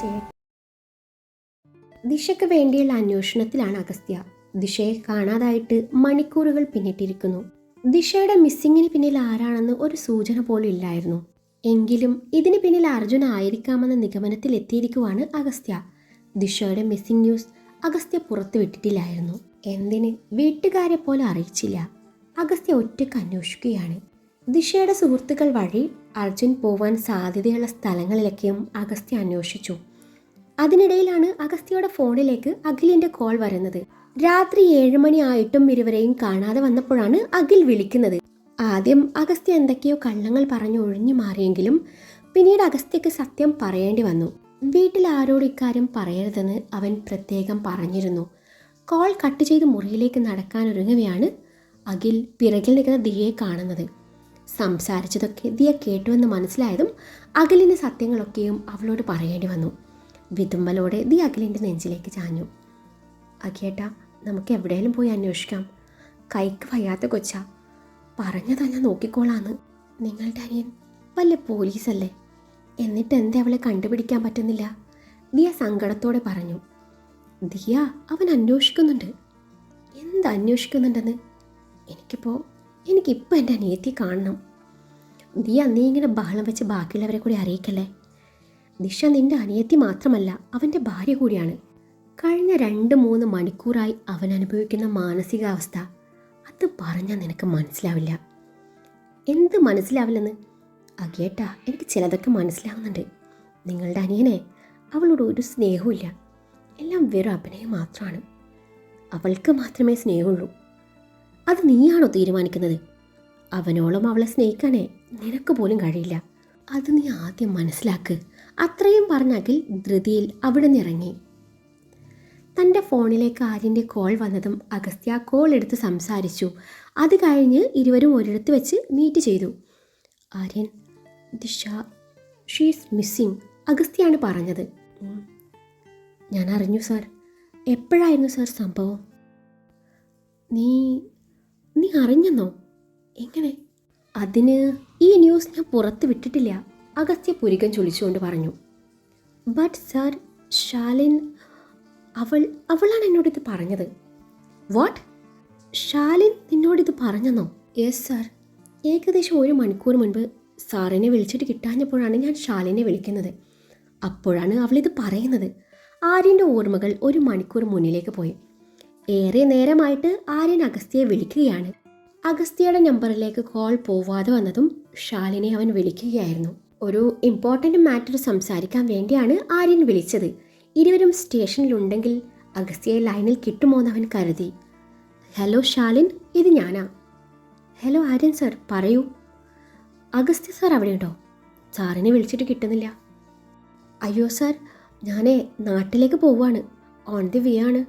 ചെയ്യട്ടെ. ദിശയ്ക്ക് വേണ്ടിയുള്ള അന്വേഷണത്തിലാണ് അഗസ്ത്യ. ദിശയെ കാണാതായിട്ട് മണിക്കൂറുകൾ പിന്നിട്ടിരിക്കുന്നു. ദിശയുടെ മിസ്സിങ്ങിന് പിന്നിൽ ആരാണെന്ന് ഒരു സൂചന പോലും ഇല്ലായിരുന്നു. എങ്കിലും ഇതിന് പിന്നിൽ അർജുൻ ആയിരിക്കാമെന്ന നിഗമനത്തിൽ എത്തിയിരിക്കുവാണ് അഗസ്ത്യ. ദിശയുടെ മിസ്സിംഗ് ന്യൂസ് അഗസ്ത്യ പുറത്തുവിട്ടിട്ടില്ലായിരുന്നു എന്തിന്? വീട്ടുകാരെ പോലെ അറിയിച്ചില്ല. അഗസ്ത്യ ഒറ്റയ്ക്ക് അന്വേഷിക്കുകയാണ്. ദിശയുടെ സുഹൃത്തുക്കൾ വഴി അർജുൻ പോവാൻ സാധ്യതയുള്ള സ്ഥലങ്ങളിലൊക്കെയും അഗസ്ത്യ അന്വേഷിച്ചു. അതിനിടയിലാണ് അഗസ്ത്യയുടെ ഫോണിലേക്ക് അഖിലിന്റെ കോൾ വരുന്നത്. രാത്രി ഏഴ് മണിയായിട്ടും ഇരുവരെയും കാണാതെ വന്നപ്പോഴാണ് അഖിൽ വിളിക്കുന്നത്. ആദ്യം അഗസ്ത്യ എന്തൊക്കെയോ കള്ളങ്ങൾ പറഞ്ഞു ഒഴിഞ്ഞു മാറിയെങ്കിലും പിന്നീട് അഗസ്ത്യക്ക് സത്യം പറയേണ്ടി വന്നു. വീട്ടിൽ ആരോട് ഇക്കാര്യം പറയരുതെന്ന് അവൻ പ്രത്യേകം പറഞ്ഞിരുന്നു. കോൾ കട്ട് ചെയ്ത് മുറിയിലേക്ക് നടക്കാൻ ഒരുങ്ങവെയാണ് അഖിൽ പിറകിൽ നിൽക്കുന്ന ദിയെ കാണുന്നത്. സംസാരിച്ചതൊക്കെ ദിയ കേട്ടുവെന്ന് മനസ്സിലായതും അഖിലിന് സത്യങ്ങളൊക്കെയും അവളോട് പറയേണ്ടി വന്നു. വിതുമ്പലോടെ ദി അഖിലിന്റെ നെഞ്ചിലേക്ക് ചാഞ്ഞു. അഖിയേട്ടാ നമുക്ക് എവിടെയെങ്കിലും പോയി അന്വേഷിക്കാം. കൈക്ക് വയ്യാത്ത കൊച്ച പറഞ്ഞതാ ഞാൻ നോക്കിക്കോളാന്ന്. നിങ്ങളുടെ അനിയൻ വല്ല പോലീസല്ലേ? എന്നിട്ട് എന്തേ അവളെ കണ്ടുപിടിക്കാൻ പറ്റുന്നില്ല? ദിയ സങ്കടത്തോടെ പറഞ്ഞു. ദിയ അവൻ അന്വേഷിക്കുന്നുണ്ട്. എന്ത് അന്വേഷിക്കുന്നുണ്ടെന്ന്? എനിക്കിപ്പോൾ എനിക്കിപ്പോൾ എന്റെ അനിയത്തി കാണണം. ദിയ നീ ഇങ്ങനെ ബഹളം വെച്ച് ബാക്കിയുള്ളവരെ കൂടി അറിയിക്കല്ലേ? ദിശ നിന്റെ അനിയത്തി മാത്രമല്ല അവന്റെ ഭാര്യ കൂടിയാണ്. കഴിഞ്ഞ രണ്ട് മൂന്ന് മണിക്കൂറായി അവൻ അനുഭവിക്കുന്ന മാനസികാവസ്ഥ. അത് പറഞ്ഞാൽ നിനക്ക് മനസ്സിലാവില്ല. എന്ത് മനസ്സിലാവില്ലെന്ന്? അകേട്ടാ എനിക്ക് ചിലതൊക്കെ മനസ്സിലാവുന്നുണ്ട്. നിങ്ങളുടെ അനിയനെ അവളോട് ഒരു സ്നേഹവുമില്ല. എല്ലാം വെറും അഭിനയം മാത്രമാണ്. അവൾക്ക് മാത്രമേ സ്നേഹമുള്ളൂ. അത് നീയാണോ തീരുമാനിക്കുന്നത്? അവനോളം അവളെ സ്നേഹിക്കാനേ നിനക്ക് പോലും കഴിയില്ല. അത് നീ ആദ്യം മനസ്സിലാക്ക്. അത്രയും പറഞ്ഞ അഖിൽ ധൃതിയിൽ അവിടെ നിന്നിറങ്ങി. തന്റെ ഫോണിലേക്ക് ആര്യന്റെ കോൾ വന്നതും അഗസ്ത്യ കോൾ എടുത്ത് സംസാരിച്ചു. അത് കഴിഞ്ഞ് ഇരുവരും ഒരിടത്ത് വെച്ച് മീറ്റ് ചെയ്തു. ആര്യൻ ദിഷ ഷീസ് മിസ്സിങ് അഗസ്ത്യാണ് പറഞ്ഞത്. ഞാൻ അറിഞ്ഞു സാർ എപ്പോഴായിരുന്നു സാർ സംഭവം? നീ നീ അറിഞ്ഞെന്നോ? എങ്ങനെ? അതിന് ഈ ന്യൂസ് ഞാൻ പുറത്ത് വിട്ടിട്ടില്ല. അഗസ്ത്യ പുരികം ചൊളിച്ചുകൊണ്ട് പറഞ്ഞു ബട്ട് സർ ഷാലിൻ അവൾ അവളാണ് എന്നോടിത് പറഞ്ഞത്. വാട്ട് ഷാലിൻ നിന്നോടിത് പറഞ്ഞെന്നോ? യെസ് സർ ഏകദേശം ഒരു മണിക്കൂർ മുൻപ് സാറിനെ വിളിച്ചിട്ട് കിട്ടാഞ്ഞപ്പോഴാണ് ഞാൻ ഷാലിനെ വിളിക്കുന്നത്. അപ്പോഴാണ് അവളിത് പറയുന്നത്. ആര്യന്റെ ഓർമ്മകൾ ഒരു മണിക്കൂർ മുന്നിലേക്ക് പോയി. ഏറെ നേരമായിട്ട് ആര്യൻ അഗസ്ത്യയെ വിളിക്കുകയാണ്. അഗസ്ത്യയുടെ നമ്പറിലേക്ക് കോൾ പോവാതെ വന്നതും ഷാലിനെ അവൻ വിളിക്കുകയായിരുന്നു. ഒരു ഇമ്പോർട്ടന്റ് മാറ്റർ സംസാരിക്കാൻ വേണ്ടിയാണ് ആര്യൻ വിളിച്ചത്. ഇരുവരും സ്റ്റേഷനിലുണ്ടെങ്കിൽ അഗസ്ത്യയെ ലൈനിൽ കിട്ടുമോ അവൻ കരുതി. ഹലോ ഷാലിൻ ഇത് ഞാനാ. ഹലോ ആര്യൻ സർ പറയൂ. അഗസ്ത്യ സാർ അവിടെയുണ്ടോ? സാറിനെ വിളിച്ചിട്ട് കിട്ടുന്നില്ല. അയ്യോ സാർ ഞാനേ നാട്ടിലേക്ക് പോവാണ് ഓൺ ദി വേ ആണ്.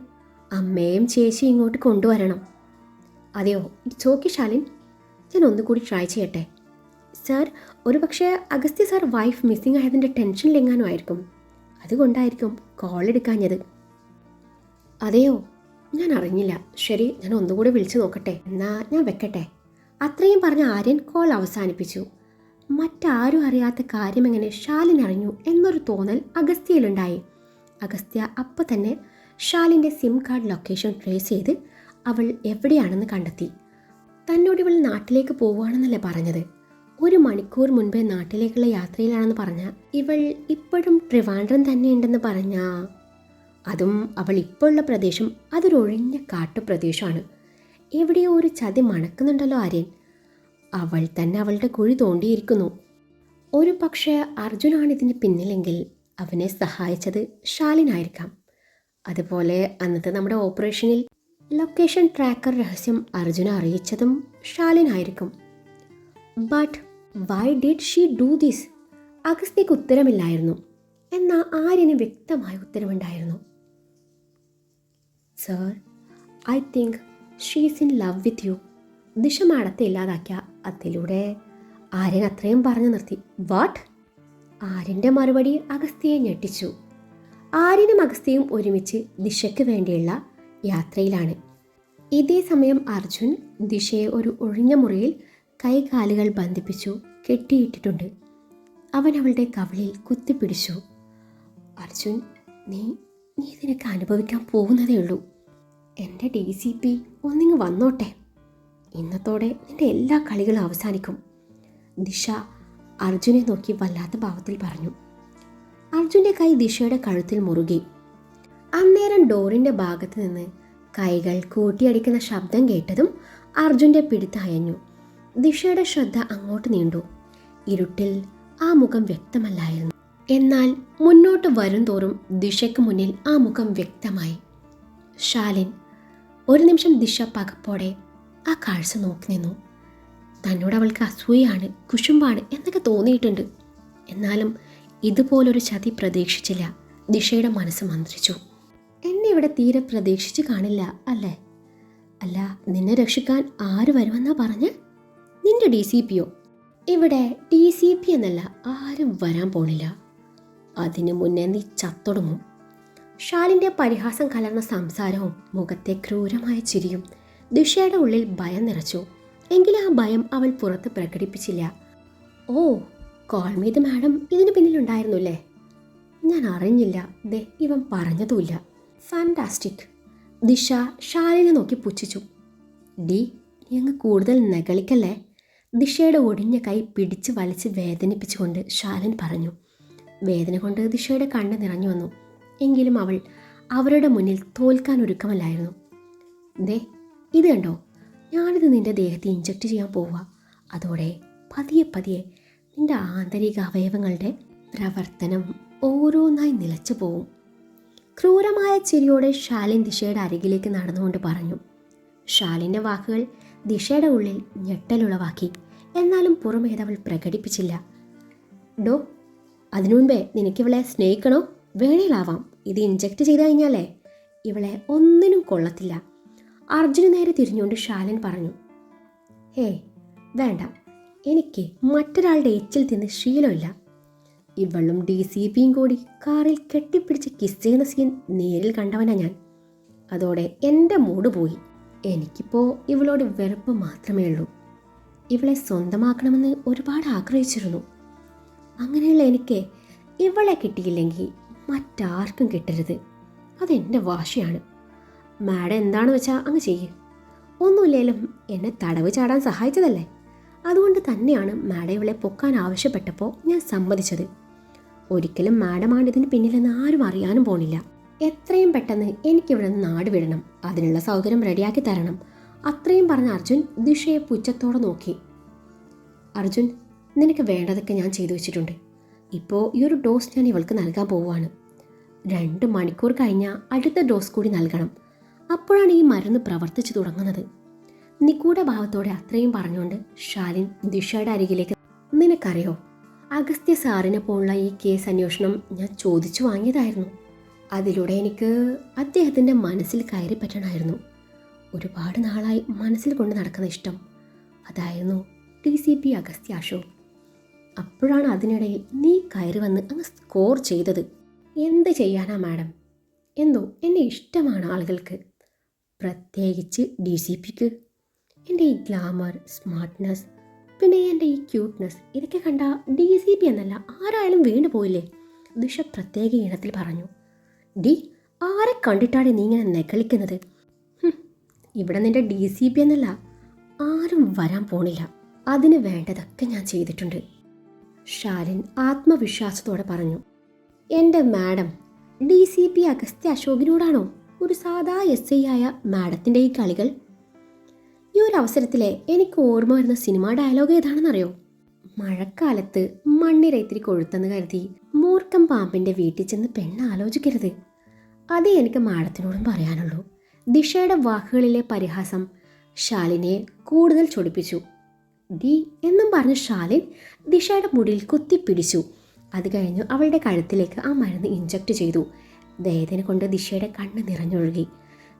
അമ്മയും ചേച്ചിയും ഇങ്ങോട്ട് കൊണ്ടുവരണം. അതെയോ? ഇറ്റ്സ് ഓക്കെ ഷാലിൻ ഞാൻ ഒന്നുകൂടി ട്രൈ ചെയ്യട്ടെ. സാർ ഒരു പക്ഷേ അഗസ്ത്യ സാർ വൈഫ് മിസ്സിംഗ് ആയതിന്റെ ടെൻഷനിലെങ്ങാനും ആയിരിക്കും അതുകൊണ്ടായിരിക്കും കോൾ എടുക്കാഞ്ഞത്. അതെയോ? ഞാൻ അറിഞ്ഞില്ല. ശരി ഞാൻ ഒന്നുകൂടി വിളിച്ചു നോക്കട്ടെ. എന്നാ ഞാൻ വെക്കട്ടെ. അത്രയും പറഞ്ഞ ആര്യൻ കോൾ അവസാനിപ്പിച്ചു. മറ്റാരും അറിയാത്ത കാര്യം എങ്ങനെ ഷാലിൻ അറിഞ്ഞു എന്നൊരു തോന്നൽ അഗസ്ത്യയിലുണ്ടായി. അഗസ്ത്യ അപ്പം തന്നെ ഷാലിന്റെ സിം കാർഡ് ലൊക്കേഷൻ ട്രേസ് ചെയ്ത് അവൾ എവിടെയാണെന്ന് കണ്ടെത്തി. തന്നോട് ഇവൾ നാട്ടിലേക്ക് പോവുകയാണെന്നല്ലേ പറഞ്ഞത്? ഒരു മണിക്കൂർ മുൻപേ നാട്ടിലേക്കുള്ള യാത്രയിലാണെന്ന് പറഞ്ഞ ഇവൾ ഇപ്പോഴും ട്രിവാൻഡ്രം തന്നെയുണ്ടെന്ന് പറഞ്ഞ അതും അവൾ ഇപ്പോൾ ഉള്ള പ്രദേശം അതൊരു ഒഴിഞ്ഞ കാട്ടുപ്രദേശമാണ്. എവിടെയോ ഒരു ചതി മണക്കുന്നുണ്ടല്ലോ ആര്യൻ. അവൾ തന്നെ അവളുടെ കുഴി തോണ്ടിയിരിക്കുന്നു. ഒരു പക്ഷേ അർജുനാണ് ഇതിന് പിന്നിലെങ്കിൽ അവനെ സഹായിച്ചത് ഷാലിനായിരിക്കാം അതുപോലെ അന്നത്തെ നമ്മുടെ ഓപ്പറേഷനിൽ ലൊക്കേഷൻ ട്രാക്കർ രഹസ്യം അർജുന അറിയിച്ചതും ഷാലിനായിരിക്കും but why did she do this അഗസ്ത്യക്ക് ഉത്തരമില്ലായിരുന്നു. എന്നാൽ ആര്യന് വ്യക്തമായ ഉത്തരമുണ്ടായിരുന്നു. Sir I think she's in love with you Disha മാഡത്തെ ഇല്ലാതാക്കിയ അതിലൂടെ ആര്യൻ അത്രയും പറഞ്ഞു നിർത്തി. വാട്ട് ആര്യന്റെ മറുപടി അഗസ്ത്യയെ ഞെട്ടിച്ചു. ആര്യനും അഗസ്ത്യയും ഒരുമിച്ച് ദിശയ്ക്ക് വേണ്ടിയുള്ള യാത്രയിലാണ്. ഇതേ സമയം അർജുൻ ദിശയെ ഒരു ഒഴിഞ്ഞ മുറിയിൽ കൈകാലുകൾ ബന്ധിപ്പിച്ചു കെട്ടിയിട്ടിട്ടുണ്ട്. അവൻ അവളുടെ കവിളിൽ കുത്തിപ്പിടിച്ചു. അർജുൻ നീ നീ ഇതിനൊക്കെ അനുഭവിക്കാൻ പോകുന്നതേ ഉള്ളൂ. എന്റെ ഡി സി പി ഒന്നിങ്ങ് വന്നോട്ടെ. ഇന്നത്തോടെ നിന്റെ എല്ലാ കളികളും അവസാനിക്കും. ദിശ അർജുനെ നോക്കി വല്ലാത്ത ഭാവത്തിൽ പറഞ്ഞു. അർജുന്റെ കൈ ദിശയുടെ കഴുത്തിൽ മുറുകി. അന്നേരം ഡോറിന്റെ ഭാഗത്ത് നിന്ന് കൈകൾ കൂട്ടിയടിക്കുന്ന ശബ്ദം കേട്ടതും അർജുന്റെ പിടുത്തയഞ്ഞു ദിശയുടെ ശ്രദ്ധ അങ്ങോട്ട് നീണ്ടു. ഇരുട്ടിൽ ആ മുഖം വ്യക്തമല്ലായിരുന്നു. എന്നാൽ മുന്നോട്ട് വരുംതോറും ദിശയ്ക്ക് മുന്നിൽ ആ മുഖം വ്യക്തമായി. ശാലിൻ ഒരു നിമിഷം ദിശ പകപ്പോടെ ആ കാഴ്ച നോക്കി നിന്നു. തന്നോട് അവൾക്ക് അസൂയാണ് കുശുമ്പാണ് എന്നൊക്കെ തോന്നിയിട്ടുണ്ട്. എന്നാലും ഇതുപോലൊരു ചതി പ്രതീക്ഷിച്ചില്ല. ദിശയുടെ മനസ്സ് മന്ത്രിച്ചു. എന്നെ ഇവിടെ തീരെ പ്രതീക്ഷിച്ച് കാണില്ല അല്ലേ? അല്ല നിന്നെ രക്ഷിക്കാൻ ആര് വരുമെന്നാ പറഞ്ഞ്? നിന്റെ ഡി സി പിയോ? ഇവിടെ ഡി സി പി എന്നല്ല ആരും വരാൻ പോണില്ല. അതിനു മുന്നേ നീ ചത്തൊടുങ്ങും. ഷാലിന്റെ പരിഹാസം കലർന്ന സംസാരവും മുഖത്തെ ക്രൂരമായ ചിരിയും ദിഷയുടെ ഉള്ളിൽ ഭയം നിറച്ചു. എങ്കിലും ആ ഭയം അവൾ പുറത്ത് പ്രകടിപ്പിച്ചില്ല. ഓ കോൾമീത് മാഡം ഇതിന് പിന്നിലുണ്ടായിരുന്നുല്ലേ? ഞാൻ അറിഞ്ഞില്ല. ദേ ഇവൻ പറഞ്ഞതുമില്ല. ഫാന്റാസ്റ്റിക് ദിശ ഷാലിനെ നോക്കി പുച്ഛിച്ചു. ഡി നീ അങ്ങ് കൂടുതൽ നകളിക്കല്ലേ ദിശയുടെ ഒടിഞ്ഞ കൈ പിടിച്ച് വലിച്ച് വേദനിപ്പിച്ചുകൊണ്ട് ശാലൻ പറഞ്ഞു വേദന കൊണ്ട് ദിശയുടെ കണ്ണ് നിറഞ്ഞു വന്നു. എങ്കിലും അവൾ അവരുടെ മുന്നിൽ തോൽക്കാൻ ഒരുക്കമല്ലായിരുന്നു. ദേ ഇത് കണ്ടോ? ഞാനിത് നിന്റെ ദേഹത്ത് ഇഞ്ചക്ട് ചെയ്യാൻ പോവുക. അതോടെ പതിയെ പതിയെ നിന്റെ ആന്തരിക അവയവങ്ങളുടെ പ്രവർത്തനം ഓരോന്നായി നിലച്ചു പോവും. ക്രൂരമായ ചിരിയോടെ ഷാലിൻ ദിശയുടെ അരികിലേക്ക് നടന്നുകൊണ്ട് പറഞ്ഞു ഷാലിന്റെ വാക്കുകൾ ദിശയുടെ ഉള്ളിൽ ഞെട്ടലുളവാക്കി. എന്നാലും പുറമേതവൾ പ്രകടിപ്പിച്ചില്ല. ഡോ അതിനു മുൻപേ നിനക്കിവളെ സ്നേഹിക്കണോ? വേണേലാവാം. ഇത് ഇഞ്ചക്ട് ചെയ്ത് കഴിഞ്ഞാലേ ഇവളെ ഒന്നിനും കൊള്ളത്തില്ല. അർജുന് നേരെ തിരിഞ്ഞുകൊണ്ട് ഷാലൻ പറഞ്ഞു ഹേ വേണ്ട. എനിക്ക് മറ്റൊരാളുടെ എച്ചിൽ തിന്ന് ശീലമില്ല. ഇവളും ഡി സി പിയും കൂടി കാറിൽ കെട്ടിപ്പിടിച്ച് കിസ് ചെയ്യുന്ന സീൻ നേരിൽ കണ്ടവനാ ഞാൻ. അതോടെ എന്റെ മൂഡ് പോയി. എനിക്കിപ്പോൾ ഇവളോട് വെറുപ്പ് മാത്രമേ ഉള്ളൂ. ഇവളെ സ്വന്തമാക്കണമെന്ന് ഒരുപാട് ആഗ്രഹിച്ചിരുന്നു. അങ്ങനെയുള്ള എനിക്ക് ഇവളെ കിട്ടിയില്ലെങ്കിൽ മറ്റാർക്കും കിട്ടരുത്. അതെന്റെ വാശിയാണ്. മാഡം എന്താണെന്ന് വെച്ചാൽ അങ്ങ് ചെയ്യ്. ഒന്നുമില്ലേലും എന്നെ തടവ് ചാടാൻ സഹായിച്ചതല്ലേ? അതുകൊണ്ട് തന്നെയാണ് മാഡം ഇവളെ പൊക്കാൻ ആവശ്യപ്പെട്ടപ്പോൾ ഞാൻ സമ്മതിച്ചത്. ഒരിക്കലും മാഡമാണ് ഇതിന് പിന്നിലെന്ന് ആരും അറിയാനും പോണില്ല. എത്രയും പെട്ടെന്ന് എനിക്കിവിടെ നിന്ന് നാട് വിടണം. അതിനുള്ള സൗകര്യം റെഡിയാക്കി തരണം. അത്രയും പറഞ്ഞ അർജുൻ ദിഷയെ പുച്ഛത്തോടെ നോക്കി. അർജുൻ നിനക്ക് വേണ്ടതൊക്കെ ഞാൻ ചെയ്തു വെച്ചിട്ടുണ്ട്. ഇപ്പോൾ ഈ ഒരു ഡോസ് ഞാൻ ഇവൾക്ക് നൽകാൻ പോവുകയാണ്. രണ്ട് മണിക്കൂർ കഴിഞ്ഞാൽ അടുത്ത ഡോസ് കൂടി നൽകണം. അപ്പോഴാണ് ഈ മരുന്ന് പ്രവർത്തിച്ചു തുടങ്ങുന്നത്. നിഗൂഢ ഭാവത്തോടെ അത്രയും പറഞ്ഞുകൊണ്ട് ഷാലിൻ ദിഷയുടെ അരികിലേക്ക് നിനക്കറിയോ അഗസ്ത്യ സാറിനെ പോലുള്ള ഈ കേസ് അന്വേഷണം ഞാൻ ചോദിച്ചു വാങ്ങിയതായിരുന്നു. അതിലൂടെ എനിക്ക് അദ്ദേഹത്തിന്റെ മനസ്സിൽ കയറി പറ്റണമായിരുന്നു. ഒരുപാട് നാളായി മനസ്സിൽ കൊണ്ട് നടക്കുന്ന ഇഷ്ടം. അതായിരുന്നു T C P Agastya Ashok. അപ്പോഴാണ് അതിനിടയിൽ നീ കയറി വന്ന് അങ്ങ് സ്കോർ ചെയ്തത്. എന്ത് ചെയ്യാനാ മാഡം? എന്തോ എന്നെ ഇഷ്ടമാണ് ആളുകൾക്ക്. പ്രത്യേകിച്ച് ഡി സി പിക്ക്. എന്റെ ഈ ഗ്ലാമർ സ്മാർട്ട്നെസ് പിന്നെ എന്റെ ഈ ക്യൂട്ട്നെസ് ഇതൊക്കെ കണ്ട ഡി സി പി എന്നല്ല ആരായാലും വീണ്ടു പോയില്ലേ? ദിശ പ്രത്യേക ഇനത്തിൽ പറഞ്ഞു. ഡി ആരെ കണ്ടിട്ടാണ് നീ ഇങ്ങനെ നെകളിക്കുന്നത്? ഇവിടെ നിന്റെ ഡി സി പി എന്നല്ല ആരും വരാൻ പോണില്ല. അതിന് വേണ്ടതൊക്കെ ഞാൻ ചെയ്തിട്ടുണ്ട്. ഷാലിൻ ആത്മവിശ്വാസത്തോടെ പറഞ്ഞു. എന്റെ madam D C P Agastya അശോകിനോടാണോ? ഒരു സാധാ എസ് ഐ ആയ മാഡത്തിന്റെ ഈ കളികൾ? ഈ ഒരു അവസരത്തിലെ എനിക്ക് ഓർമ്മ വരുന്ന സിനിമ ഡയലോഗ് ഏതാണെന്നറിയോ? മഴക്കാലത്ത് മണ്ണിരത്തിരി കൊഴുത്തെന്ന് കരുതി മൂർക്കം പാമ്പിന്റെ വീട്ടിൽ ചെന്ന് പെണ്ണ് ആലോചിക്കരുത് അതേ എനിക്ക് മാഡത്തിനോടും പറയാനുള്ളൂ. ദിശയുടെ വാക്കുകളിലെ പരിഹാസം ഷാലിനെ കൂടുതൽ ചൊടിപ്പിച്ചു. ദി എന്നും പറഞ്ഞ് ഷാലിൻ ദിഷയുടെ മുടിയിൽ കുത്തിപ്പിടിച്ചു. അത് കഴിഞ്ഞു അവളുടെ കഴുത്തിലേക്ക് ആ മരുന്ന് ഇഞ്ചക്ട് ചെയ്തു. വേദന കൊണ്ട് ദിശയുടെ കണ്ണ് നിറഞ്ഞൊഴുകി.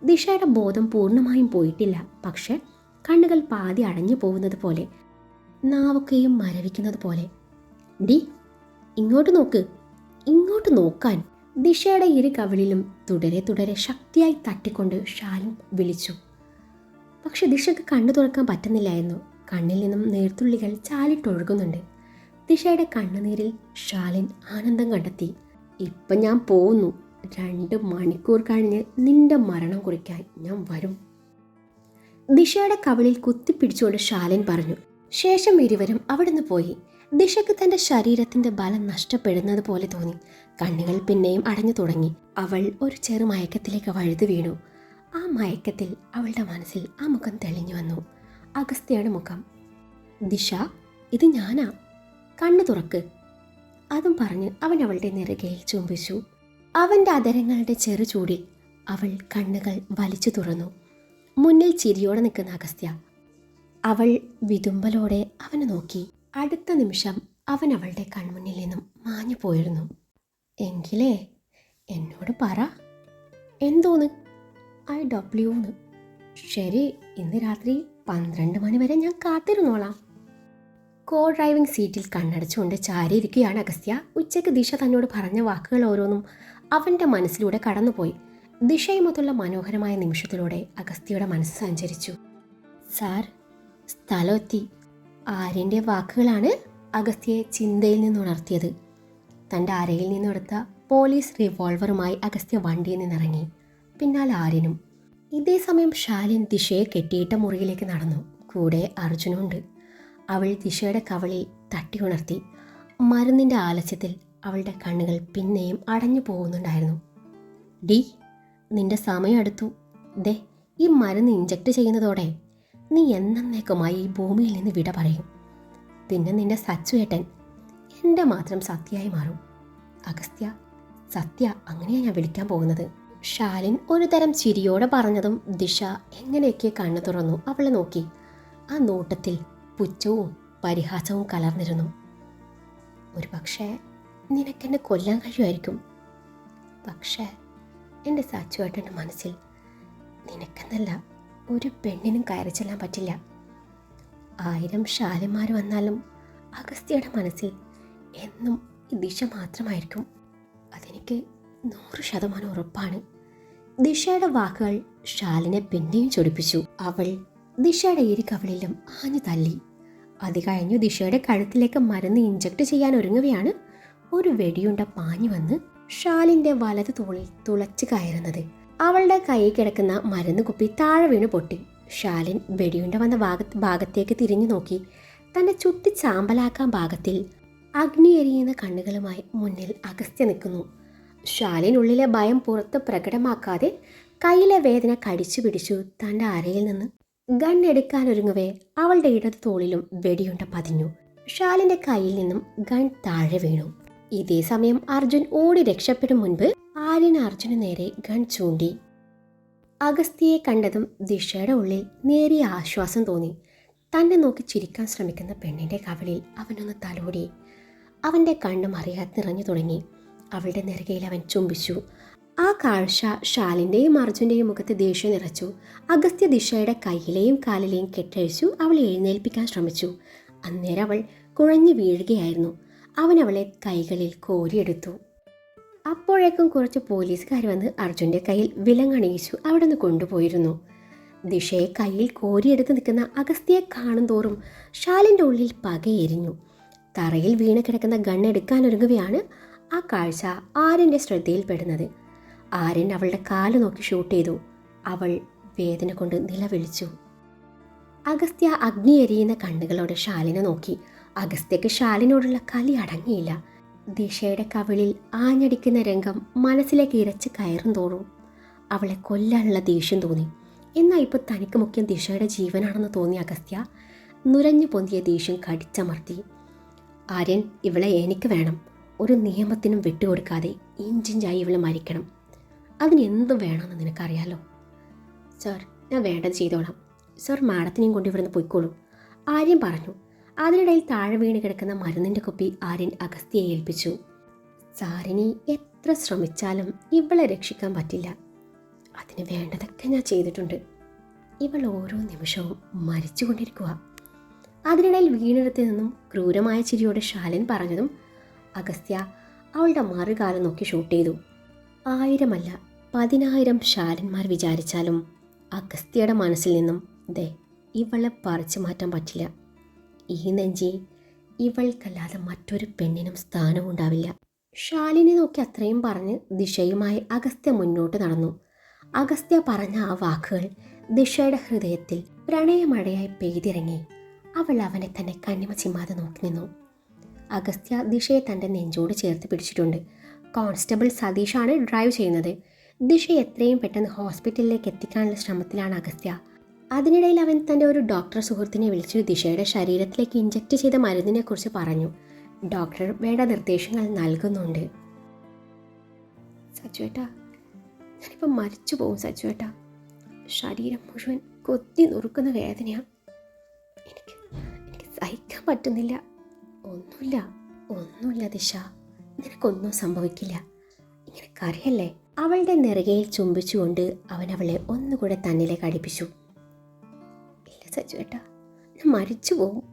ദിഷയുടെ ബോധം പൂർണമായും പോയിട്ടില്ല. പക്ഷേ കണ്ണുകൾ പാതി അടഞ്ഞു പോകുന്നത് പോലെ നാവൊക്കെയും മരവിക്കുന്നത് പോലെ. ഡി ഇങ്ങോട്ട് നോക്ക്. ഇങ്ങോട്ട് നോക്കാൻ. ദിശയുടെ ഇരു കവിളിലും തുടരെ തുടരെ ശക്തിയായി തട്ടിക്കൊണ്ട് ഷാലിൻ വിളിച്ചു. പക്ഷെ ദിശയ്ക്ക് കണ്ണു തുറക്കാൻ പറ്റുന്നില്ലായിരുന്നു. കണ്ണിൽ നിന്നും നീർത്തുള്ളികൾ ചാലിട്ടൊഴുകുന്നുണ്ട്. ദിശയുടെ കണ്ണുനീരിൽ ഷാലിൻ ആനന്ദം കണ്ടെത്തി. ഇപ്പം ഞാൻ പോകുന്നു രണ്ട് മണിക്കൂർ കഴിഞ്ഞ് നിന്റെ മരണം കുറിക്കാൻ ഞാൻ വരും. ദിശയുടെ കവിളിൽ കുത്തിപ്പിടിച്ചുകൊണ്ട് ഷാലിൻ പറഞ്ഞു. ശേഷം ഇരുവരും അവിടുന്ന് പോയി. ദിശയ്ക്ക് തന്റെ ശരീരത്തിന്റെ ബലം നഷ്ടപ്പെടുന്നത് പോലെ തോന്നി. കണ്ണുകൾ പിന്നെയും അടഞ്ഞു തുടങ്ങി. അവൾ ഒരു ചെറു മയക്കത്തിലേക്ക് വഴുതു വീണു. ആ മയക്കത്തിൽ അവളുടെ മനസ്സിൽ ആ മുഖം തെളിഞ്ഞു വന്നു. അഗസ്ത്യയുടെ മുഖം. ദിശ ഇത് ഞാനാ. കണ്ണു തുറക്ക്. അതും പറഞ്ഞ് അവൻ അവളുടെ നിറകയിൽ ചുംബിച്ചു. അവന്റെ അതരങ്ങളുടെ ചെറു ചൂടിൽ അവൾ കണ്ണുകൾ വലിച്ചു തുറന്നു. മുന്നിൽ ചിരിയോടെ നിൽക്കുന്ന അഗസ്ത്യ. അവൾ വിതുമ്പലോടെ അവനെ നോക്കി. അടുത്ത നിമിഷം അവൻ അവളുടെ കൺമുന്നിൽ നിന്നും മാഞ്ഞു പോയിരുന്നു എങ്കിലേ എന്നോട് പറ. എന്തോന്ന്? ഐ ഡബ്ല്യൂന്ന് ശരി ഇന്ന് രാത്രി പന്ത്രണ്ട് മണി വരെ ഞാൻ കാത്തിരുന്നോളാം. കോ ഡ്രൈവിംഗ് സീറ്റിൽ കണ്ണടച്ചുകൊണ്ട് ചാരിയിരിക്കുകയാണ് അഗസ്ത്യ. ഉച്ചയ്ക്ക് ദിശ തന്നോട് പറഞ്ഞ വാക്കുകൾ ഓരോന്നും അവന്റെ മനസ്സിലൂടെ കടന്നുപോയി. ദിശയുമൊത്തുള്ള മനോഹരമായ നിമിഷത്തിലൂടെ അഗസ്ത്യയുടെ മനസ്സ് സഞ്ചരിച്ചു. സാർ സ്ഥലമെത്തി ആര്യന്റെ വാക്കുകളാണ് അഗസ്ത്യയെ ചിന്തയിൽ നിന്നുണർത്തിയത്. തന്റെ അരയിൽ നിന്നെടുത്ത പോലീസ് റിവോൾവറുമായി അഗസ്ത്യ വണ്ടിയിൽ നിന്നിറങ്ങി. പിന്നാലെ ആര്യനും. ഇതേ സമയം ശാലിൻ ദിശയെ കെട്ടിയിട്ട മുറിയിലേക്ക് നടന്നു. കൂടെ അർജുനുണ്ട്. അവൾ ദിശയുടെ കവളി തട്ടി ഉണർത്തി മരുന്നിന്റെ ആലസ്യത്തിൽ അവളുടെ കണ്ണുകൾ പിന്നെയും അടഞ്ഞു പോകുന്നുണ്ടായിരുന്നു. ഡി നിന്റെ സമയം അടുത്തു ദേ ഈ മരുന്ന് ഇഞ്ചക്ട് ചെയ്യുന്നതോടെ നീ എന്നേക്കുമായി ഈ ഭൂമിയിൽ നിന്ന് വിട പറയും. പിന്നെ നിന്റെ സച്ചുവേട്ടൻ എന്റെ മാത്രം സത്യയായി മാറും. അഗസ്ത്യ സത്യ അങ്ങനെയാണ് ഞാൻ വിളിക്കാൻ പോകുന്നത്. ഷാലിൻ ഒരു തരം ചിരിയോടെ പറഞ്ഞതും ദിശ എങ്ങനെയൊക്കെ കണ്ണു തുറന്നു അവളെ നോക്കി. ആ നോട്ടത്തിൽ പുച്ഛവും പരിഹാസവും കലർന്നിരുന്നു. ഒരു പക്ഷേ നിനക്കെന്നെ കൊല്ലാൻ കഴിയുമായിരിക്കും. പക്ഷേ എന്റെ സച്ചുവേട്ടന്റെ മനസ്സിൽ നിനക്കെന്നല്ല ഒരു പെണ്ണിനും കയറി ചെല്ലാൻ പറ്റില്ല. ആയിരം ശാലിമാർ വന്നാലും അഗസ്ത്യയുടെ മനസ്സിൽ എന്നും ദിശ മാത്രമായിരിക്കും. അതെനിക്ക് നൂറ് ശതമാനം ഉറപ്പാണ്. ദിശയുടെ വാക്കുകൾ ഷാലിനെ പിന്നെയും ചൊടിപ്പിച്ചു. അവൾ ദിശയുടെ ഇരു കവളിലും ആഞ്ഞു തല്ലി. അത് കഴിഞ്ഞു ദിശയുടെ കഴുത്തിലേക്ക് മരുന്ന് ഇഞ്ചക്ട് ചെയ്യാൻ ഒരുങ്ങുകയാണ് ഒരു വെടിയുണ്ട പാഞ്ഞു വന്ന് ഷാലിന്റെ വലത് തോളിൽ തുളച്ചു കയറുന്നത്. അവളുടെ കൈ കിടക്കുന്ന മരുന്ന് കുപ്പി താഴെ വീണ് പൊട്ടി. ഷാലിൻ വെടിയുണ്ട വന്ന ഭാഗ ഭാഗത്തേക്ക് തിരിഞ്ഞു നോക്കി. തന്നെ ചുട്ടി ചാമ്പലാക്കാൻ ഭാഗത്തിൽ അഗ്നി എരിയുന്ന കണ്ണുകളുമായി മുന്നിൽ അഗസ്ത്യ നിൽക്കുന്നു. ഷാലിനുള്ളിലെ ഭയം പുറത്ത് പ്രകടമാക്കാതെ കയ്യിലെ വേദന കടിച്ചു പിടിച്ചു തന്റെ അരയിൽ നിന്ന് ഗൺ എടുക്കാനൊരുങ്ങവേ അവളുടെ ഇടത് തോളിലും വെടിയുണ്ട പതിഞ്ഞു. ഷാലിന്റെ കയ്യിൽ നിന്നും ഗൺ താഴെ വീണു. ഇതേ സമയം അർജുൻ ഓടി രക്ഷപ്പെടും മുൻപ് ആര്യൻ അർജുന് നേരെ ഗൺ ചൂണ്ടി. അഗസ്ത്യയെ കണ്ടതും ദിശയുടെ ഉള്ളിൽ നേരിയ ആശ്വാസം തോന്നി. തന്നെ നോക്കി ചിരിക്കാൻ ശ്രമിക്കുന്ന പെണ്ണിന്റെ കവളിൽ അവനൊന്ന് തലോടി. അവന്റെ കണ്ണും അറിയാതെ നിറഞ്ഞു തുടങ്ങി. അവളുടെ നെറുകയിൽ അവൻ ചുംബിച്ചു. ആ കാഴ്ച ഷാലിന്റെയും അർജുന്റെയും മുഖത്ത് ദേഷ്യം നിറച്ചു. അഗസ്ത്യ ദിശയുടെ കയ്യിലെയും കാലിലെയും കെട്ടഴിച്ചു അവളെ എഴുന്നേൽപ്പിക്കാൻ ശ്രമിച്ചു. അന്നേരം അവൾ കുഴഞ്ഞു വീഴുകയായിരുന്നു. അവൻ അവളെ കൈകളിൽ കോരിയെടുത്തു. അപ്പോഴേക്കും കുറച്ച് പോലീസുകാർ വന്ന് അർജുന്റെ കയ്യിൽ വിലങ്ങണിയിച്ചു അവിടെ നിന്ന് കൊണ്ടുപോയിരുന്നു. ദിശയെ കയ്യിൽ കോരിയെടുത്ത് നിൽക്കുന്ന അഗസ്ത്യയെ കാണും തോറും ഷാലിന്റെ ഉള്ളിൽ പകയെരിഞ്ഞു തറയിൽ വീണ് കിടക്കുന്ന ഗൺ എടുക്കാനൊരുങ്ങുകയാണ് ആ കാഴ്ച ആര്യന്റെ ശ്രദ്ധയിൽപ്പെടുന്നത്. ആര്യൻ അവളുടെ കാൽ നോക്കി ഷൂട്ട് ചെയ്തു. അവൾ വേദന കൊണ്ട് നിലവിളിച്ചു. അഗസ്ത്യ അഗ്നി എരിയുന്ന കണ്ണുകളോടെ ഷാലിനെ നോക്കി. അഗസ്ത്യക്ക് ഷാലിനോടുള്ള കലി അടങ്ങിയില്ല. ദിശയുടെ കവിളിൽ ആഞ്ഞടിക്കുന്ന രംഗം മനസ്സിലേക്ക് ഇരച്ച് കയറും തോറും അവളെ കൊല്ലാനുള്ള ദേഷ്യം തോന്നി. എന്നാൽ ഇപ്പോൾ തനിക്ക് മുഖ്യം ദിശയുടെ ജീവനാണെന്ന് തോന്നി അഗസ്ത്യ. നുരഞ്ഞു പൊന്തിയ ദേഷ്യം കടിച്ചമർത്തി. ആര്യൻ ഇവളെ എനിക്ക് വേണം. ഒരു നിയമത്തിനും വിട്ടുകൊടുക്കാതെ ഇഞ്ചിഞ്ചായി ഇവളെ മരിക്കണം. അതിന് എന്ത് വേണമെന്ന് നിനക്കറിയാലോ? സർ ഞാൻ വേണ്ടത് ചെയ്തോളാം. സർ മാഡത്തിനെയും കൊണ്ട് ഇവിടുന്ന് പോയിക്കോളൂ. ആര്യൻ പറഞ്ഞു. അതിനിടയിൽ താഴെ വീണ് കിടക്കുന്ന മരുന്നിന്റെ കുപ്പി ആര്യൻ അഗസ്ത്യെ ഏൽപ്പിച്ചു. സാറിനി എത്ര ശ്രമിച്ചാലും ഇവളെ രക്ഷിക്കാൻ പറ്റില്ല. അതിന് വേണ്ടതൊക്കെ ഞാൻ ചെയ്തിട്ടുണ്ട്. ഇവൾ ഓരോ നിമിഷവും മരിച്ചുകൊണ്ടിരിക്കുക അതിനിടയിൽ വീണിടത്ത് നിന്നും ക്രൂരമായ ചിരിയോടെ ശാലൻ പറഞ്ഞതും അഗസ്ത്യ അവളുടെ മറുകാലം നോക്കി ഷൂട്ട് ചെയ്തു. ആയിരമല്ല പതിനായിരം ശാലന്മാർ വിചാരിച്ചാലും അഗസ്ത്യയുടെ മനസ്സിൽ നിന്നും ദേ ഇവളെ പറിച്ചു മാറ്റാൻ പറ്റില്ല. ഈ നെഞ്ചി ഇവൾക്കല്ലാതെ മറ്റൊരു പെണ്ണിനും സ്ഥാനമുണ്ടാവില്ല ഷാലിനെ നോക്കി അത്രയും പറഞ്ഞ് ദിശയുമായി അഗസ്ത്യ മുന്നോട്ട് നടന്നു. അഗസ്ത്യ പറഞ്ഞ ആ വാക്കുകൾ ദിശയുടെ ഹൃദയത്തിൽ പ്രണയമഴയായി പെയ്തിറങ്ങി. അവൾ അവനെ തന്നെ കണ്ണിമ ചിമ്മാതെ നോക്കി നിന്നു. അഗസ്ത്യ ദിശയെ തന്റെ നെഞ്ചോട് ചേർത്ത് പിടിച്ചിട്ടുണ്ട്. കോൺസ്റ്റബിൾ സതീഷാണ് ഡ്രൈവ് ചെയ്യുന്നത്. ദിശ എത്രയും പെട്ടെന്ന് ഹോസ്പിറ്റലിലേക്ക് എത്തിക്കാനുള്ള ശ്രമത്തിലാണ് അഗസ്ത്യ. അതിനിടയിൽ അവൻ തന്റെ ഒരു ഡോക്ടർ സുഹൃത്തിനെ വിളിച്ചു ദിശയുടെ ശരീരത്തിലേക്ക് ഇഞ്ചക്ട് ചെയ്ത മരുന്നിനെക്കുറിച്ച് പറഞ്ഞു. ഡോക്ടർ വേണ്ട നിർദ്ദേശങ്ങൾ നൽകുന്നുണ്ട്. സച്ചുവേട്ടാ ഞാനിപ്പോൾ മരിച്ചു പോകും സച്ചുവേട്ടാ ശരീരം മുഴുവൻ കൊത്തി നുറുക്കുന്ന വേദനയാണ് എനിക്ക് സഹിക്കാൻ പറ്റുന്നില്ല. ഒന്നുമില്ല ഒന്നുമില്ല ദിശ. നിനക്കൊന്നും സംഭവിക്കില്ല. ഇങ്ങനെ അവളുടെ നെറുകയിൽ ചുംബിച്ചുകൊണ്ട് അവൻ അവളെ ഒന്നുകൂടെ തന്നിലെ അടുപ്പിച്ചു ഇല്ല സജു ഏട്ടാ ഞാൻ മരിച്ചു പോവും.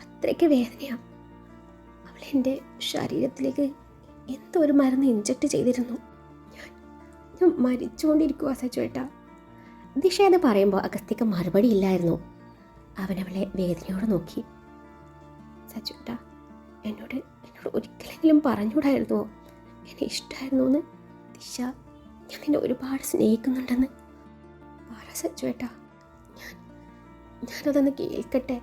അത്രയ്ക്ക് വേദനയാ. അവൾ എന്റെ ശരീരത്തിലേക്ക് എന്തോ ഒരു മരുന്ന് ഇഞ്ചക്ട് ചെയ്തിരുന്നു. ഞാൻ ഞാൻ മരിച്ചുകൊണ്ടിരിക്കുക സജു ഏട്ടാ ദിശ എന്ന് പറയുമ്പോൾ അഗസ്തിക്ക് മറുപടി ഇല്ലായിരുന്നു. അവൻ അവളെ വേദനയോടെ നോക്കി. സച്ചുട്ടാ എന്നോട് എന്നോട് ഒരിക്കലെങ്കിലും പറഞ്ഞുകൂടായിരുന്നോ? എന്നെ ഇഷ്ടമായിരുന്നു എന്ന് ദിശ ഞാൻ നിന്നെ ഒരുപാട് സ്നേഹിക്കുന്നുണ്ടെന്ന്. പറ സച്ചുവേട്ടാ ഞാൻ ഞാനതൊന്ന് കേൾക്കട്ടെ.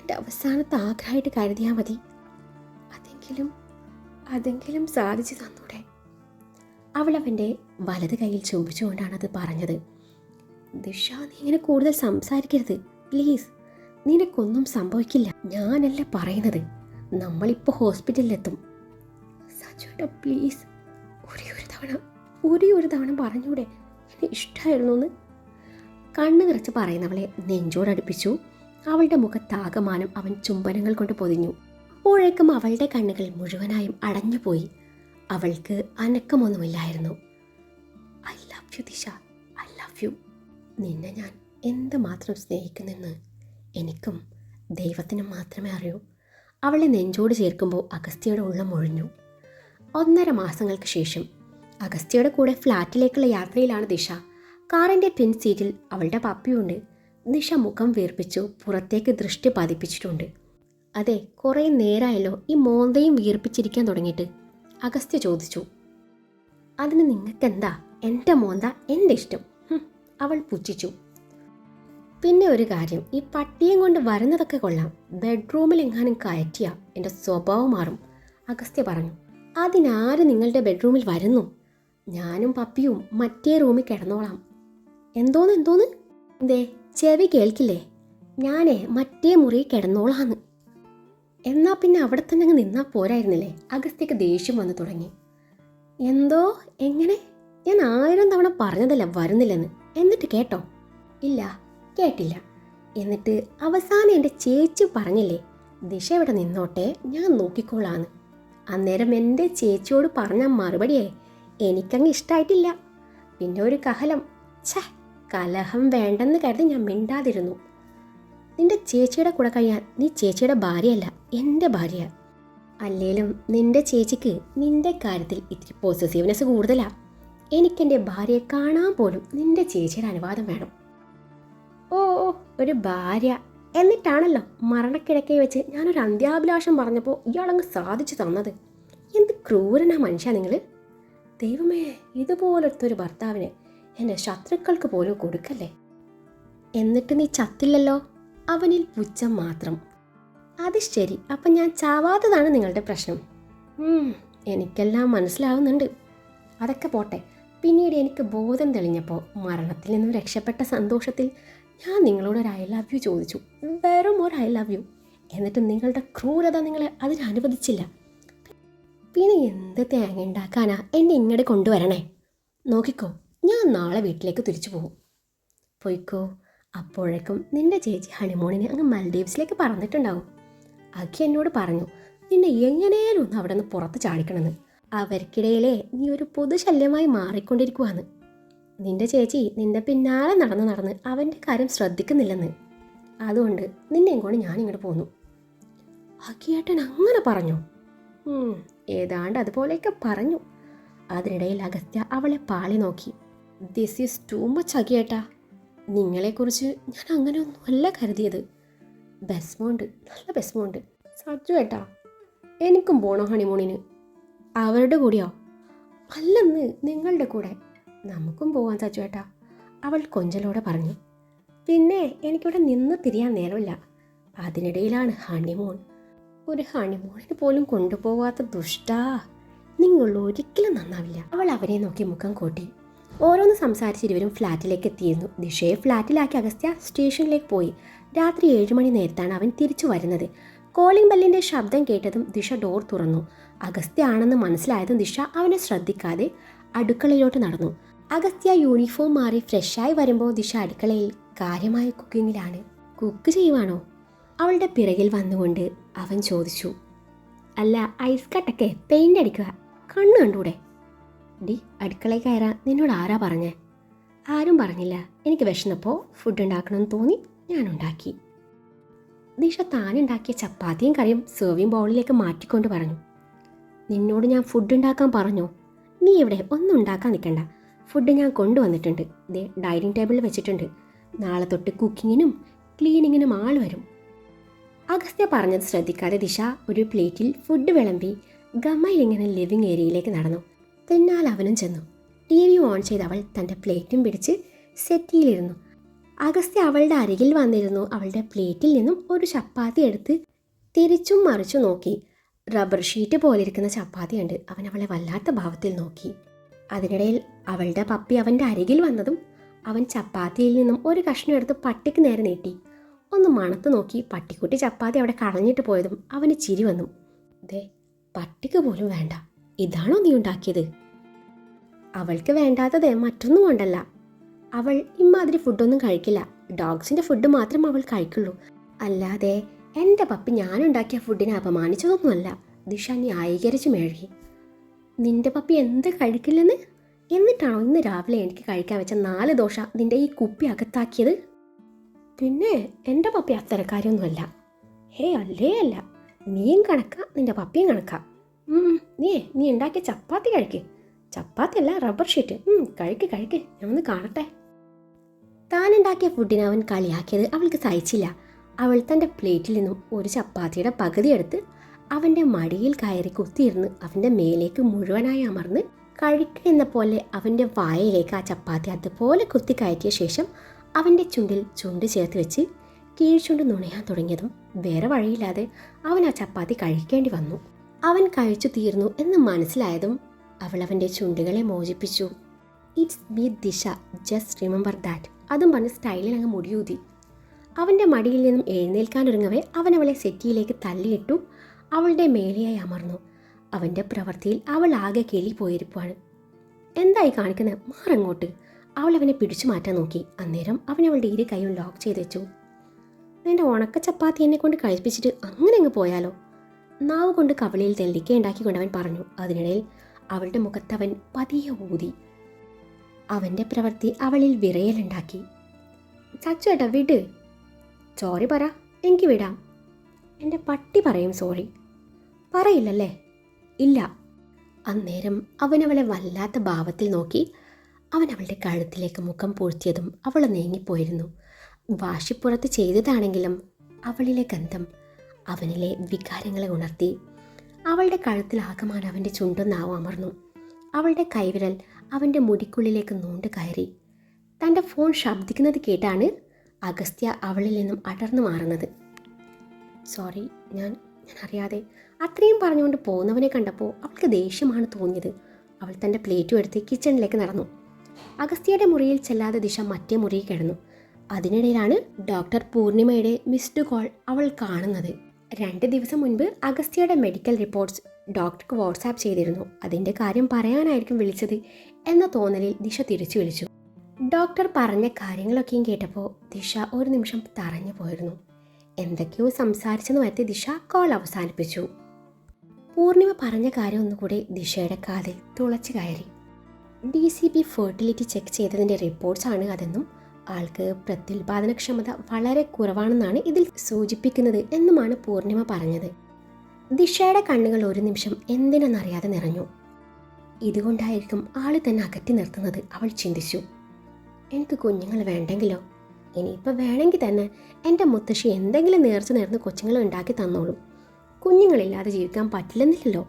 എന്റെ അവസാനത്തെ ആഗ്രഹമായിട്ട് കരുതിയാൽ മതി. അതെങ്കിലും അതെങ്കിലും സാധിച്ചു തന്നൂടെ. അവൾ അവന്റെ വലത് കയ്യിൽ ചുംബിച്ചുകൊണ്ടാണ് അത് പറഞ്ഞത്. ദിഷ നീ ഇങ്ങനെ കൂടുതൽ സംസാരിക്കരുത്. പ്ലീസ്. നിനക്കൊന്നും സംഭവിക്കില്ല. ഞാനല്ല പറയുന്നത്? നമ്മളിപ്പോൾ ഹോസ്പിറ്റലിലെത്തും. സജുവേട്ട പ്ലീസ് ഒരേ ഒരു തവണ ഒരേ ഒരു തവണ പറഞ്ഞൂടെ? എന്നെ ഇഷ്ടമായിരുന്നു എന്ന്? കണ്ണു നിറച്ച് പറയുന്നവളെ നെഞ്ചോടടുപ്പിച്ചു അവളുടെ മുഖത്താകമാനം അവൻ ചുംബനങ്ങൾ കൊണ്ട് പൊതിഞ്ഞു. അപ്പോഴേക്കും അവളുടെ കണ്ണുകൾ മുഴുവനായും അടഞ്ഞുപോയി. അവൾക്ക് അനക്കമൊന്നുമില്ലായിരുന്നു. I love you Disha. I love you. നിന്നെ ഞാൻ എന്തുമാത്രം സ്നേഹിക്കുന്നെന്ന് എനിക്കും ദൈവത്തിനും മാത്രമേ അറിയൂ. അവളെ നെഞ്ചോട് ചേർക്കുമ്പോൾ അഗസ്ത്യയുടെ ഉള്ളം ഒഴിഞ്ഞു. ഒന്നര മാസങ്ങൾക്ക് ശേഷം അഗസ്ത്യയുടെ കൂടെ ഫ്ലാറ്റിലേക്കുള്ള യാത്രയിലാണ് ദിശ. കാറിന്റെ പിൻ സീറ്റിൽ അവളുടെ പപ്പിയുണ്ട്. ദിശ മുഖം വീർപ്പിച്ചു പുറത്തേക്ക് ദൃഷ്ടി പതിപ്പിച്ചിട്ടുണ്ട്. അതെ കുറേ നേരമായല്ലോ ഈ മോന്തയും വീർപ്പിച്ചിരിക്കാൻ തുടങ്ങിയിട്ട്. അഗസ്ത്യ ചോദിച്ചു. അതിന് നിങ്ങൾക്കെന്താ എന്റെ മോന്ത എന്റെ ഇഷ്ടം. അവൾ പുച്ഛിച്ചു. പിന്നെ ഒരു കാര്യം ഈ പട്ടിയും കൊണ്ട് വരുന്നതൊക്കെ കൊള്ളാം. ബെഡ്റൂമിൽ എങ്ങാനും കയറ്റിയ എന്റെ സ്വഭാവം മാറും. അഗസ്ത്യ പറഞ്ഞു അതിനാര് നിങ്ങളുടെ ബെഡ്റൂമിൽ വരുന്നു? ഞാനും പപ്പിയും മറ്റേ റൂമിൽ കിടന്നോളാം. എന്തോന്ന് എന്തോന്ന്? ദേ ചെവി കേൾക്കില്ലേ? ഞാനേ മറ്റേ മുറി കിടന്നോളാന്ന്. എന്നാൽ പിന്നെ അവിടെ തന്നെ അങ്ങ് നിന്നാൽ പോരായിരുന്നില്ലേ? അഗസ്ത്യക്ക് ദേഷ്യം വന്നു തുടങ്ങി. എന്തോ എങ്ങനെ? ഞാൻ ആയിരം തവണ പറഞ്ഞതല്ല വരുന്നില്ലെന്ന്? എന്നിട്ട് കേട്ടോ? ഇല്ല കേട്ടില്ല. എന്നിട്ട് അവസാനം എന്റെ ചേച്ചി പറഞ്ഞില്ലേ ദിശ ഇവിടെ നിന്നോട്ടെ ഞാൻ നോക്കിക്കോളാന്ന്. അന്നേരം എന്റെ ചേച്ചിയോട് പറഞ്ഞ മറുപടിയേ എനിക്കങ്ങ് ഇഷ്ടമായിട്ടില്ല പിന്നെ ഒരു കഹലം ഛേ കലഹം വേണ്ടെന്ന് കരുതി ഞാൻ മിണ്ടാതിരുന്നു. നിന്റെ ചേച്ചിയുടെ കൂടെ കഴിയാൻ നീ ചേച്ചിയുടെ ഭാര്യയല്ല എന്റെ ഭാര്യ. അല്ലേലും നിന്റെ ചേച്ചിക്ക് നിന്റെ കാര്യത്തിൽ ഇത്തിരി പോസിറ്റീവ്നെസ് കൂടുതലാണ് എനിക്കെന്റെ ഭാര്യയെ കാണാൻ പോലും നിന്റെ ചേച്ചിയുടെ അനുവാദം വേണം. ഓ ഒരു ഭാര്യ. എന്നിട്ടാണല്ലോ മരണക്കിടക്കെ വെച്ച് ഞാനൊരു അന്ത്യാഭിലാഷം പറഞ്ഞപ്പോൾ ഇയാളങ്ങ് സാധിച്ചു തന്നത്. എന്ത് ക്രൂരനാ മനുഷ്യ നിങ്ങൾ ദൈവമേ ഇതുപോലത്തെ ഒരു ഭർത്താവിനെ എന്റെ ശത്രുക്കൾക്ക് പോലും കൊടുക്കല്ലേ? എന്നിട്ട് നീ ചത്തില്ലല്ലോ? അവനിൽ പുച്ഛം മാത്രം. അത് ശരി അപ്പം ഞാൻ ചാവാത്തതാണ് നിങ്ങളുടെ പ്രശ്നം. എനിക്കെല്ലാം മനസ്സിലാവുന്നുണ്ട്. അതൊക്കെ പോട്ടെ പിന്നീട് എനിക്ക് ബോധം തെളിഞ്ഞപ്പോൾ മരണത്തിൽ നിന്നും രക്ഷപ്പെട്ട സന്തോഷത്തിൽ ഞാൻ നിങ്ങളോട് ഒരു ഐ ലവ് യു ചോദിച്ചു. വെറും ഒരു ഐ ലവ് യു എന്നിട്ട് നിങ്ങളുടെ ക്രൂരത നിങ്ങളെ അതിന് അനുവദിച്ചില്ല. പിന്നെ എന്ത് തേങ്ങ ഉണ്ടാക്കാനാ എന്നെ ഇങ്ങോട്ട് കൊണ്ടുവരണേ? നോക്കിക്കോ ഞാൻ നാളെ വീട്ടിലേക്ക് തിരിച്ചു പോകും. പോയിക്കോ അപ്പോഴേക്കും നിന്റെ ചേച്ചി ഹണിമോണിനെ അങ്ങ് മൽഡീവ്സിലേക്ക് പറഞ്ഞിട്ടുണ്ടാവും അഖി എന്നോട് പറഞ്ഞു നിന്നെ എങ്ങനെയാലും ഒന്ന് അവിടെ നിന്ന് പുറത്ത് ചാടിക്കണമെന്ന്. അവർക്കിടയിലെ നീ ഒരു പൊതുശല്യമായി മാറിക്കൊണ്ടിരിക്കുവാന്ന്. നിന്റെ ചേച്ചി നിന്റെ പിന്നാലെ നടന്ന് നടന്ന് അവന്റെ കാര്യം ശ്രദ്ധിക്കുന്നില്ലെന്ന്. അതുകൊണ്ട് നിന്നെയും കൊണ്ട് ഞാനിങ്ങോട്ട് പോന്നു. അഖിയേട്ടൻ അങ്ങനെ പറഞ്ഞു. ഏതാണ്ട് അതുപോലെയൊക്കെ പറഞ്ഞു. അതിനിടയിൽ അഗസ്ത്യ അവളെ പാളി നോക്കി. ദിസ് ഈസ് ടൂ മച്ച് അഖിയേട്ടാ. നിങ്ങളെക്കുറിച്ച് ഞാൻ അങ്ങനെ അങ്ങനെയൊന്നുമല്ല കരുതിയത്. ബെസ്മോണ്ട് നല്ല ബെസ്മോണ്ട് സജ്ജു ഏട്ടാ എനിക്കും പോണോ ഹണിമൂണിന്. അവരുടെ കൂടെയോ? അല്ലെന്ന് നിങ്ങളുടെ കൂടെ. നമുക്കും പോവാൻ സച്ചുവേട്ടാ അവൾ കൊഞ്ചലോടെ പറഞ്ഞു. പിന്നെ എനിക്കിവിടെ നിന്ന് തിരിയാൻ നേരമില്ല. അതിനിടയിലാണ് ഹണിമൂൺ ഒരു ഹണിമൂണിന് പോലും കൊണ്ടുപോകാത്ത ദുഷ്ടാ. നിങ്ങൾ ഒരിക്കലും നന്നാവില്ല. അവൾ അവരെ നോക്കി മുഖം കൂട്ടി. ഓരോന്ന് സംസാരിച്ച് ഇരുവരും ഫ്ലാറ്റിലേക്ക് എത്തിയിരുന്നു. ദിശയെ ഫ്ലാറ്റിലാക്കി അഗസ്ത്യ സ്റ്റേഷനിലേക്ക് പോയി. രാത്രി ഏഴ് മണി നേരത്താണ് അവൻ തിരിച്ചു വരുന്നത്. കോളിംഗ് ബെല്ലിന്റെ ശബ്ദം കേട്ടതും ദിശ ഡോർ തുറന്നു. അഗസ്ത്യ ആണെന്ന് മനസ്സിലായതും ദിശ അവനെ ശ്രദ്ധിക്കാതെ അടുക്കളയിലോട്ട് നടന്നു. അഗസ്ത്യ യൂണിഫോം മാറി ഫ്രഷായി വരുമ്പോൾ ദിശ അടുക്കളയിൽ കാര്യമായ കുക്കിങ്ങിലാണ് കുക്ക് ചെയ്യുവാണോ? അവളുടെ പിറകിൽ വന്നുകൊണ്ട് അവൻ ചോദിച്ചു. അല്ല ഐസ് കട്ടൊക്കെ പെയിന്റ് അടിക്കുക. കണ്ണു കണ്ടൂടെ? ഡി അടുക്കളയിൽ കയറാൻ നിന്നോട് ആരാ പറഞ്ഞേ? ആരും പറഞ്ഞില്ല. എനിക്ക് വിശന്നപ്പോൾ ഫുഡ് ഉണ്ടാക്കണമെന്ന് തോന്നി ഞാൻ ഉണ്ടാക്കി. ദിശ താനുണ്ടാക്കിയ ചപ്പാത്തിയും കറിയും സെർവിങ് ബൗളിലേക്ക് മാറ്റിക്കൊണ്ട് പറഞ്ഞു. നിന്നോട് ഞാൻ ഫുഡ് ഉണ്ടാക്കാൻ പറഞ്ഞു. നീ ഇവിടെ ഒന്നും ഉണ്ടാക്കാൻ നിൽക്കണ്ട. ഫുഡ് ഞാൻ കൊണ്ടുവന്നിട്ടുണ്ട്. ഇതേ ഡൈനിങ് ടേബിളിൽ വെച്ചിട്ടുണ്ട്. നാളെ തൊട്ട് കുക്കിങ്ങിനും ക്ലീനിങ്ങിനും ആൾ വരും. അഗസ്ത്യ പറഞ്ഞത് ശ്രദ്ധിക്കാതെ ദിശ ഒരു പ്ലേറ്റിൽ ഫുഡ് വിളമ്പി ഗമ്മയിൽ ഇങ്ങനെ ലിവിങ് ഏരിയയിലേക്ക് നടന്നു. പിന്നാൽ അവനും ചെന്നു. ടി വി ഓൺ ചെയ്ത് അവൾ തന്റെ പ്ലേറ്റും പിടിച്ച് സെറ്റിയിലിരുന്നു. അഗസ്ത്യ അവളുടെ അരികിൽ വന്നിരുന്നു. അവളുടെ പ്ലേറ്റിൽ നിന്നും ഒരു ചപ്പാത്തി എടുത്ത് തിരിച്ചും മറിച്ചു നോക്കി. റബ്ബർ ഷീറ്റ് പോലിരിക്കുന്ന ചപ്പാത്തിയുണ്ട്. അവൻ അവളെ വല്ലാത്ത ഭാവത്തിൽ നോക്കി. അതിനിടയിൽ അവളുടെ പപ്പി അവന്റെ അരികിൽ വന്നതും അവൻ ചപ്പാത്തിയിൽ നിന്നും ഒരു കഷ്ണം എടുത്ത് പട്ടിക്ക് നേരെ നീട്ടി. ഒന്ന് മണത്ത് നോക്കി പട്ടിക്കുട്ടി ചപ്പാത്തി അവിടെ കളഞ്ഞിട്ട് പോയതും അവന് ചിരി വന്നു. ദേ പട്ടിക്ക് പോലും വേണ്ട. ഇതാണോ നീ ഉണ്ടാക്കിയത്? അവൾക്ക് വേണ്ടാത്തത് മറ്റൊന്നും കൊണ്ടല്ല. അവൾ ഇമാതിരി ഫുഡൊന്നും കഴിക്കില്ല. ഡോഗ്സിന്റെ ഫുഡ് മാത്രം അവൾ കഴിക്കുള്ളൂ. അല്ലാതെ എന്റെ പപ്പി ഞാനുണ്ടാക്കിയ ഫുഡിനെ അപമാനിച്ചതൊന്നുമല്ല. ദിഷ ന്യായീകരിച്ച് മേഴി നിന്റെ പപ്പി എന്ത് കഴിക്കില്ലെന്ന്? എന്നിട്ടാണോ ഇന്ന് രാവിലെ എനിക്ക് കഴിക്കാൻ വെച്ച നാല് ദോശ നിന്റെ ഈ കുപ്പി അകത്താക്കിയത്? പിന്നെ എന്റെ പപ്പി അത്തരക്കാരൊന്നുമല്ല ഹേ അല്ലേ അല്ല. നീയും കണക്കാ നിന്റെ പപ്പിയും കണക്കാ. നീ നീ ഉണ്ടാക്കിയ ചപ്പാത്തി കഴിക്ക്. ചപ്പാത്തി അല്ല റബ്ബർ ഷീറ്റ്. കഴിക്ക് കഴിക്ക്. ഞാൻ ഒന്ന് കാണട്ടെ താനുണ്ടാക്കിയ ഫുഡിനെ അവൻ കളിയാക്കിയത് അവൾക്ക് സഹിച്ചില്ല. അവൾ തന്റെ പ്ലേറ്റിൽ നിന്നും ഒരു ചപ്പാത്തിയുടെ പകുതി എടുത്ത് അവന്റെ മടിയിൽ കയറി കുത്തിയിരുന്ന് അവന്റെ മേലേക്ക് മുഴുവനായി അമർന്ന് കഴിക്കുക എന്ന പോലെ അവന്റെ വായയിലേക്ക് ആ ചപ്പാത്തി അതുപോലെ കുത്തി കയറ്റിയ ശേഷം അവന്റെ ചുണ്ടിൽ ചുണ്ട് ചേർത്ത് വെച്ച് കീഴ്ചുണ്ട് നുണയാൻ തുടങ്ങിയതും വേറെ വഴിയില്ലാതെ അവൻ ആ ചപ്പാത്തി കഴിക്കേണ്ടി വന്നു. അവൻ കഴിച്ചു തീർന്നു എന്ന് മനസ്സിലായതും അവൾ അവന്റെ ചുണ്ടുകളെ മോചിപ്പിച്ചു. It's me Disha. Just remember that അതും പറഞ്ഞ് സ്റ്റൈലിൽ അങ്ങ് മുടിയൂതി. അവന്റെ മടിയിൽ നിന്നും എഴുന്നേൽക്കാനൊരുങ്ങവേ അവൻ അവളെ സെറ്റിയിലേക്ക് തള്ളിയിട്ടു അവളുടെ മേലെയായി അമർന്നു. അവന്റെ പ്രവൃത്തിയിൽ അവൾ ആകെ കേളി പോയിരിപ്പാണ് എന്തായി കാണിക്കുന്നത് മാറങ്ങോട്ട്. അവൾ അവനെ പിടിച്ചു മാറ്റാൻ നോക്കി. അന്നേരം അവൻ അവളുടെ ഇരു കൈയും ലോക്ക് ചെയ്ത് വെച്ചു. നിന്റെ ഉണക്ക ചപ്പാത്തി എന്നെ കൊണ്ട് കഴിപ്പിച്ചിട്ട് അങ്ങനെ അങ്ങ് പോയാലോ? നാവ് കൊണ്ട് കവളിയിൽ തെല്ലിക്ക ഉണ്ടാക്കിക്കൊണ്ട് അവൻ പറഞ്ഞു. അതിനിടയിൽ അവളുടെ മുഖത്തവൻ പതിയെ ഊതി. അവന്റെ പ്രവൃത്തി അവളിൽ വിറയലുണ്ടാക്കി. ചച്ചുവേട്ടാ വിട്. ചോറി പറ. എനിക്ക് വിടാം. എന്റെ പട്ടി പറയും സോറി. പറയില്ലല്ലേ? ഇല്ല. അന്നേരം അവനവളെ വല്ലാത്ത ഭാവത്തിൽ നോക്കി. അവൻ അവളുടെ കഴുത്തിലേക്ക് മുഖം പൂഴ്ത്തിയതും അവൾ നീങ്ങിപ്പോയിരുന്നു. വാശിപ്പുറത്ത് ചെയ്തതാണെങ്കിലും അവളിലെ ഗന്ധം അവനിലെ വികാരങ്ങളെ ഉണർത്തി. അവളുടെ കഴുത്തിൽ ആകമാൻ അവന്റെ ചുണ്ടൊന്നാവും നാവും അമർന്നു. അവളുടെ കൈവിരൽ അവന്റെ മുടിക്കുള്ളിലേക്ക് നോണ്ട് കയറി. തന്റെ ഫോൺ ശബ്ദിക്കുന്നത് കേട്ടാണ് അഗസ്ത്യ അവളിൽ നിന്നും അടർന്നു മാറുന്നത്. സോറി ഞാൻ ഞാൻ അറിയാതെ അത്രയും പറഞ്ഞുകൊണ്ട് പോകുന്നവനെ കണ്ടപ്പോൾ അവൾക്ക് ദേഷ്യമാണ് തോന്നിയത്. അവൾ തന്റെ പ്ലേറ്റും എടുത്ത് കിച്ചണിലേക്ക് നടന്നു. അഗസ്ത്യയുടെ മുറിയിൽ ചെല്ലാതെ ദിശ മറ്റേ മുറിയിൽ കിടന്നു. അതിനിടയിലാണ് ഡോക്ടർ പൂർണിമയുടെ മിസ്ഡ് കോൾ അവൾ കാണുന്നത്. രണ്ട് ദിവസം മുൻപ് അഗസ്ത്യയുടെ മെഡിക്കൽ റിപ്പോർട്ട്സ് ഡോക്ടർക്ക് വാട്സാപ്പ് ചെയ്തിരുന്നു. അതിന്റെ കാര്യം പറയാനായിരിക്കും വിളിച്ചത് എന്ന തോന്നലിൽ ദിശ തിരിച്ചു വിളിച്ചു. ഡോക്ടർ പറഞ്ഞ കാര്യങ്ങളൊക്കെയും കേട്ടപ്പോൾ ദിശ ഒരു നിമിഷം തറഞ്ഞു പോയിരുന്നു. എന്തൊക്കെയോ സംസാരിച്ചെന്ന് വരുത്തി ദിശ കോൾ അവസാനിപ്പിച്ചു. പൂർണിമ പറഞ്ഞ കാര്യം ഒന്നുകൂടി ദിശയുടെ കാതിൽ തുളച്ചു കയറി. D C B fertility check ചെയ്തതിന്റെ റിപ്പോർട്ട്സ് ആണ് അതെന്നും ആൾക്ക് പ്രത്യുൽപാദനക്ഷമത വളരെ കുറവാണെന്നാണ് ഇതിൽ സൂചിപ്പിക്കുന്നത് എന്നുമാണ് പൂർണിമ പറഞ്ഞത്. ദിശയുടെ കണ്ണുകൾ ഒരു നിമിഷം എന്തിനെന്നറിയാതെ നിറഞ്ഞു. ഇതുകൊണ്ടായിരിക്കും ആൾ തന്നെ അകറ്റി നിർത്തുന്നത് അവൾ ചിന്തിച്ചു. എനിക്ക് കുഞ്ഞുങ്ങൾ വേണ്ടെങ്കിലോ? ഇനിയിപ്പോൾ വേണമെങ്കിൽ തന്നെ എന്റെ മുത്തശ്ശി എന്തെങ്കിലും നേർച്ച നേർന്ന് കൊച്ചുങ്ങളെ ഉണ്ടാക്കി തന്നോളൂ. കുഞ്ഞുങ്ങളില്ലാതെ ജീവിക്കാൻ പറ്റില്ലെന്നില്ലല്ലോ.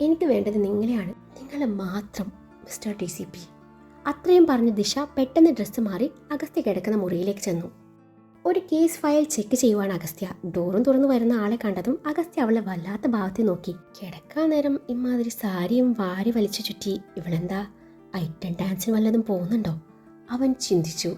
എനിക്ക് വേണ്ടത് നിങ്ങളെയാണ്. നിങ്ങളെ മാത്രം മിസ്റ്റർ ടി സി പി. അത്രയും പറഞ്ഞ ദിശ പെട്ടെന്ന് ഡ്രസ്സ് മാറി അഗസ്ത്യ കിടക്കുന്ന മുറിയിലേക്ക് ചെന്നു. ഒരു കേസ് ഫയൽ ചെക്ക് ചെയ്യുവാണ് അഗസ്ത്യ. ഡോറും തുറന്നു വരുന്ന ആളെ കണ്ടതും അഗസ്ത്യ അവളെ വല്ലാത്ത ഭാവത്തിൽ നോക്കി. കിടക്കാൻ നേരം ഇമാതിരി സാരിയും വാരി വലിച്ചു ചുറ്റി. ഇവളെന്താ? ഐറ്റം ഡാൻസിന് വല്ലതും പോകുന്നുണ്ടോ? അവൻ ചിന്തിച്ചു.